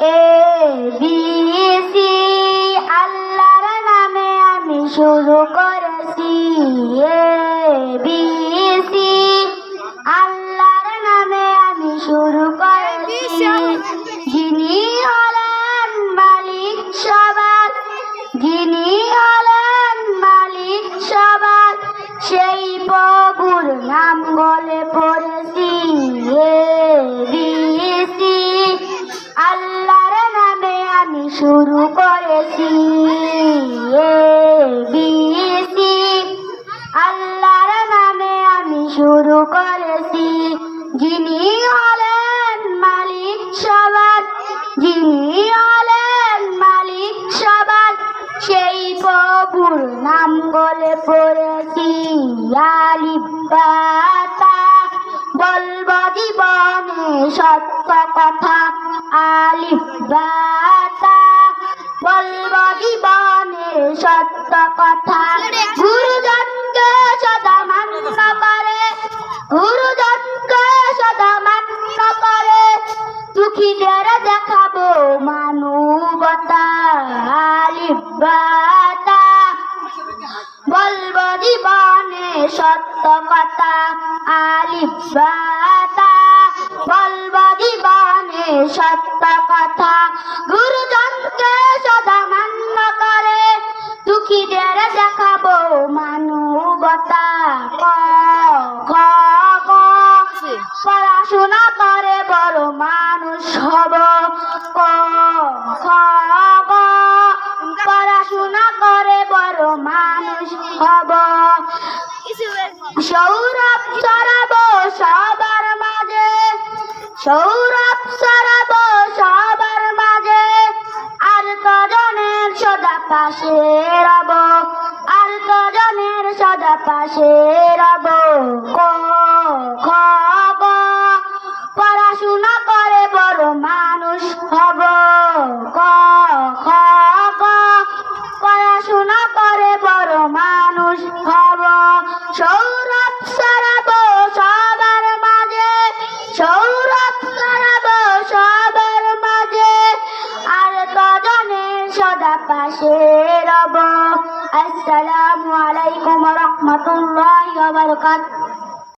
এ, B, C, আল্লাহর নামে আমি শুরু করেছি। এ, বি, সি, আল্লাহর নামে আমি শুরু করেছি। যিনি হলেন মালিক সবার, যিনি হলেন মালিক সবার, সেই প্রভুর নাম বলে পড়েছি শুরু করেছি। এ বি সি আল্লাহর নামে আমি শুরু করেছি। যিনি হলেন মালিক সবার, যিনি হলেন মালিক সবার, সেই প্রভুর নাম বলে পড়েছি। বলব জীবনে সত্য কথা। আলিবাতা সত্য কথা। গুরুজনকে সদা মান্য করে। গুরুজনকে সদা মান্য করে। দুঃখীদের দেখাবো মানবতা আলিবাতা বলব জীবনে সত্য কথা আলিবাতা বলব জীবনে সত্য কথা। গুরুজনকে সদা দুঃখীদের দেখাবো মানবতা। ক খ গ। পড়াশোনা করে বড় মানুষ হব। ক খ গ। পড়াশোনা করে বড় মানুষ হব। সৌরভ ছড়াবো সবার মাঝে। সৌরভ ছড়াবো সবার মাঝে। আর কজনের সদা পাশে পাশে রব পড়াশোনা করে বড় মানুষ হব, ক, খ পড়াশোনা করে বড় মানুষ হব। সৌরভ সারাবো সবার মাঝে, সৌরভ সারাবো সবার মাঝে। আর কজনের সদা পাশে রব। আসসালামু আলাইকুম। রহমতুল্লাহ বারকাত